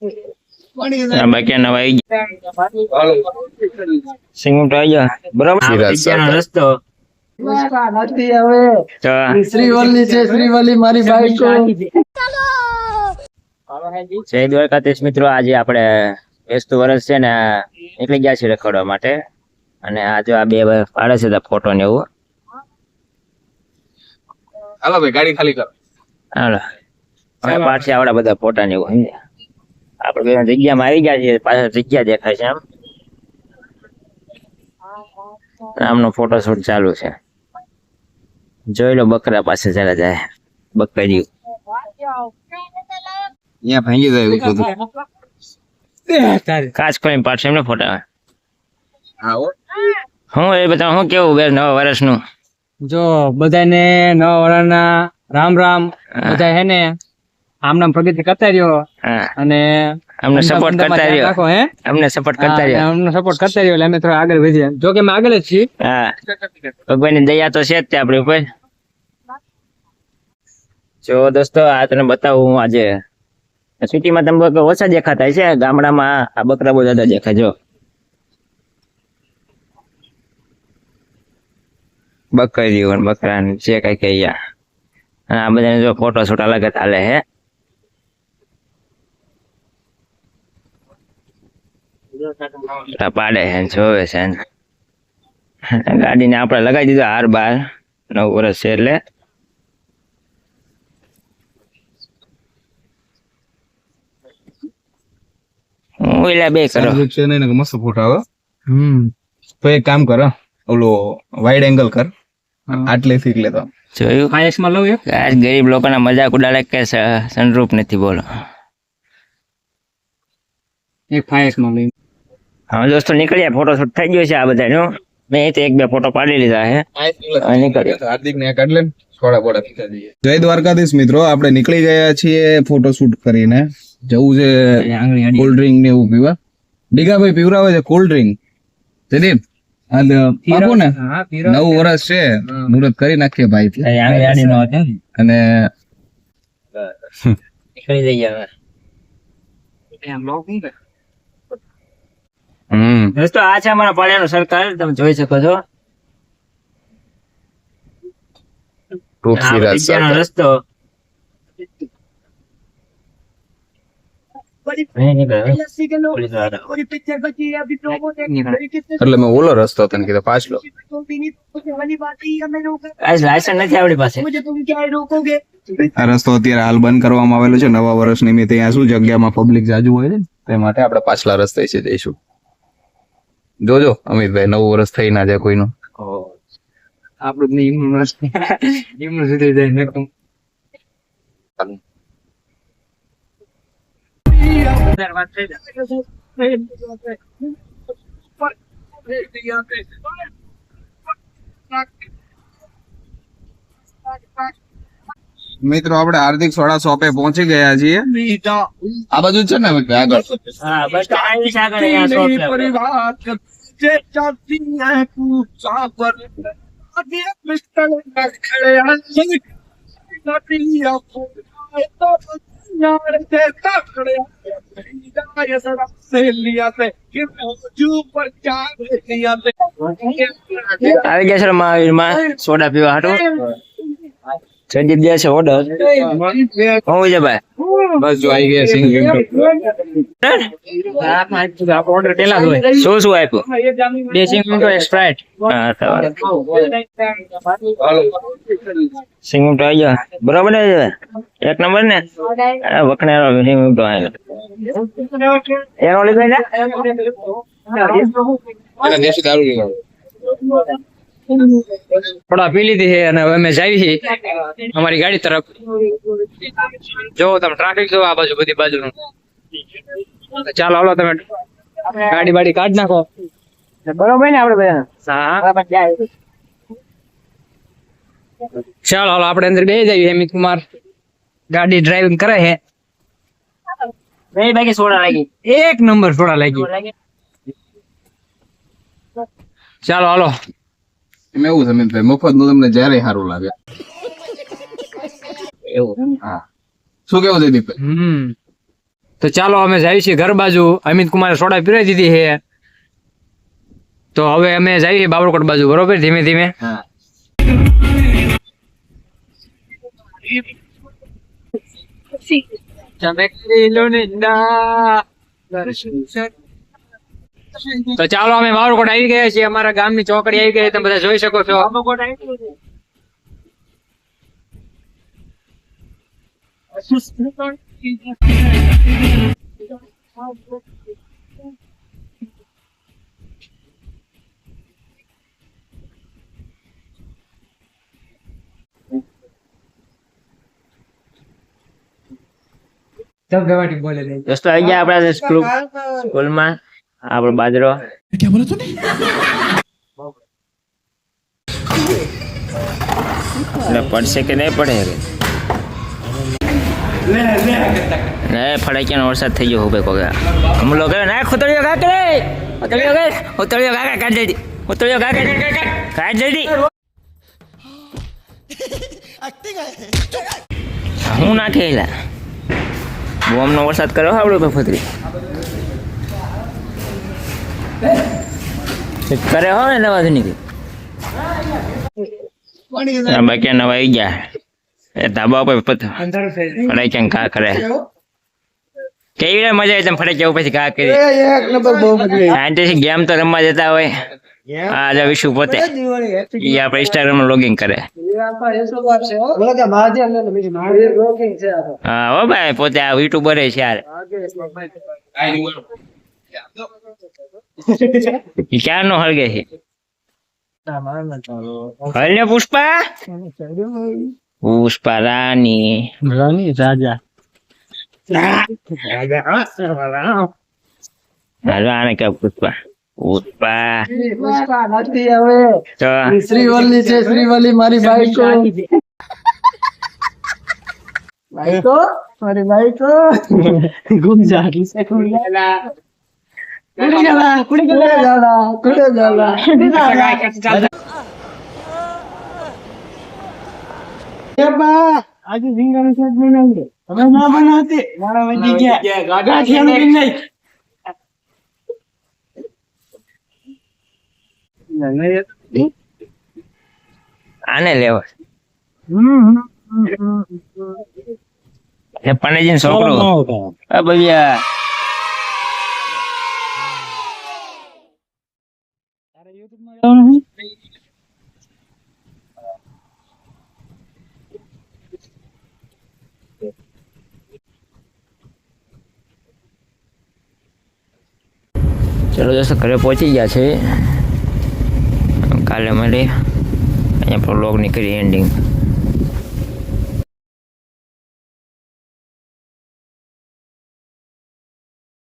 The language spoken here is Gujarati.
બાકી નવા સિંગમ આવી ગયા. બરાબર? રસ્તો નથી હવે તો શ્રીવલ્લી છે શ્રીવલ્લી મારી બાઈકો. જય દ્વારકાધીશ મિત્રો. આજે આપણે બેસતું વર્ષ છે ને નીકળી ગયા છે રખડવા માટે. અને આ જો આ બે પાડે છે ફોટો ને એવું. હાલો ભાઈ ગાડી ખાલી કરો. હાલો. પાછી આવડા બધા ફોટા ને એવું સમજ્યા? આપણે બે જગ્યામાં આવી ગયા છીએ પાછળ જગ્યા દેખાય છે આમ આમનો ફોટોશૂટ ચાલુ છે. જોઈ લો બકરા પાસે જરા જાય બકરી અહીંયા ભાંગી જાય એવું બધું કાચ ખોલીને પાડશે એમને ફોટા હું એ બધા હું કેવું બે નવા વર્ષનું? જો બધાને નવા વર્ષના રામ રામ બધા હે ને? આમ નામ પ્રગતિ કરતા રહ્યો. અને અમને સપોર્ટ કરતા રહ્યો. હે? અમને સપોર્ટ કરતા રહ્યો. અમને સપોર્ટ કરતા રહ્યો એટલે અમે થોડા આગળ વધીએ જો કે અમે આગળ જ છીએ. ભગવાનની દયા તો છે જ તે આપણી ઉપર. જો દોસ્તો આ તને બતાવું હું આજે. સિટીમાં તમે ઓછા દેખાતા છે ગામડામાં આ બકરા બહુ દાદા દેખાય જો. બકરીઓ બકરા છે કઈ કઈ આ બધા જો ફોટો શૂટ અલગ જ હાલે હે? પાડે છે જોવે છે. ને ગાડીને આપણે લગાવી દીધો હાર બાર નવ વર્ષ છે એટલે. હું બે કરો. છે ને મસ્ત ફોટા આવે. હમ. તો એક કામ કરો. ઓલો વાઇડ એંગલ કર. આટલે થી લેતો જોયું? ફાઈવમાં લઉં એક? આજ ગરીબ લોકોના મજાક ઉડાડે કે સનરૂપ નથી બોલો. એક ફાઈવમાં હા દોસ્તો નીકળ્યા ફોટોશૂટ થઈ ગયો છે આ બધાનો. મેં તો એક બે ફોટો પાડી લીધા છે. હાર્દિક ને કાઢ લે જય દ્વારકાધીશ મિત્રો. આપણે નીકળી ગયા છીએ ફોટોશૂટ કરીને. જવું છે કોલ્ડ ડ્રિંક ને એવું પીવા. ડીગાભાઈ પીવરાવે છે કોલ્ડ ડ્રિંક જયદીપ આપો ને? નવું વર્ષ છે. મુહૂર્ત કરી નાખીએ ભાઈ. આંગળી આડી નો હતો ને. અને નીકળી જઈએ હવે. હમ. દોસ્તો આ છે અમારા પાળિયાનું સરકાર તમે જોઈ શકો છો. રસ્તો. એટલે મેં ઓલો રસ્તો તને કીધો પાછલો. આ લાયસન્સ નથી આપણી પાસે. આ રસ્તો અત્યારે હાલ બંધ કરવામાં આવેલો છે. નવા વર્ષ નિમિત્તે અહીંયા શું જગ્યામાં પબ્લિક જાજુ હોય છે ને તે માટે આપણે પાછલા રસ્તે છે જઈશું. જોજો અમિતભાઈ નવું વર્ષ થઈ ના જાય કોઈનું આપણું જ નહીં એમનું રસ્તે. એમનું સુધરી જાય ને તો. મિત્રો આપણે હાર્દિક સોડા શોપે પહોંચી ગયા છીએ. આ બાજુ છે ને આગળ. આવી. ગયા છે મહાવીરમાં. સોડા પીવા હાટું. સંદીપ દે છે ઓર્ડર હું છે ભાઈ? બસ જો આવી ગયા સિંગ ઓર્ડર પેલા હોય. શું શું આપ્યું? બે સિંગ મિનિટો એક હા સવારે સિંગમ તો આવી ગયા. બરાબર ને એક નંબર ને? આ વખણારો સિંગમ તો આવ્યો એનો લીધો ને દેશી દારૂ લેવાનો થોડા પી લીધી છે અને અમે જાવી છીએ અમારી ગાડી તરફ. જો તમે ટ્રાફિક જો આ બાજુ બધી બાજુ ચાલો હાલો તમે ગાડી બાડી કાઢ નાખો. બરોબર ને આપડે ચાલો હાલો આપણે અંદર બે જઈએ હેમિત કુમાર. ગાડી ડ્રાઇવિંગ કરે છે. બે બાકી સોડા લાગી. એક નંબર સોડા લાગી. ચાલો હાલો. એમ એવું છે અમિતભાઈ મફતનું તમને જ્યારે સારું લાગે. એવું. હા. શું કેવું છે દીપભાઈ હમ. તો ચાલો અમે જઈએ છીએ ઘર બાજુ. અમિત કુમારે સોડા પીરાઈ દીધી છે. તો હવે અમે જઈએ બાબરકોટ બાજુ બરોબર? ધીમે ધીમે. હા. તો ચાલો અમે બાબરકોટ આવી ગયા છીએ. અમારા ગામની ચોકડી આવી ગઈ તમે બધા જોઈ શકો છો. બોલે દોસ્તો આવી ગયા આપણા સ્કૂલ સ્કૂલમાં. આપણો બાજરો. એટલે પડશે કે નહીં પડે કે ને ફડાક્યાનો વરસાદ થઈ ગયો હવે કોકે હમલો કરે ના ખોતળિયો ગા કરે ખોતળિયો ગા ખોતળિયો ગા કાઢ જલ્દી. ખોતળિયો ગા કાઢ કાઢ કાઢ કાઢ જલ્દી. હું નાખે એલા. બોમ્બનો વરસાદ કર્યો આવડો ભાઈ ફતરી? કરે હો ને નવા નીકળી બાકી નવા આવી ગયા. એ ધાબા ઉપર ફડાઈ ક્યાંક ઘા કરે. કેવી રીતે મજા આવે તમે ફડાઈ ક્યાં પછી ઘા કરી? સાયન્ટિસ્ટ ગેમ તો રમવા જતા હોય. આ જો વિશુ પોતે. એ આપણે ઇન્સ્ટાગ્રામ લોગિંગ કરે. હા. હો ભાઈ પોતે આ યુટ્યુબર છે યાર. ક્યારનો હળગે છે? હળને પુષ્પા? પુષ્પા રાની હાલો આને કે પુષ્પા. પુષ્પા. તો? શ્રીવલ્લી છે શ્રીવલ્લી મારી બાઈકો. બાઈકો? મારી બાઈકો? ગુમ આજે રીંગણ શાક બનાવજો તમે ના બનાવતી મારા વધી ગયા ગાંઠિયાનું બી આને લેવો એ પણેજી છોકરો આ ચલો દોસ્તો ઘરે પહોંચી ગયા છે. કાલે મળીએ. અહીંયા પર લોગ નીકળી એન્ડિંગ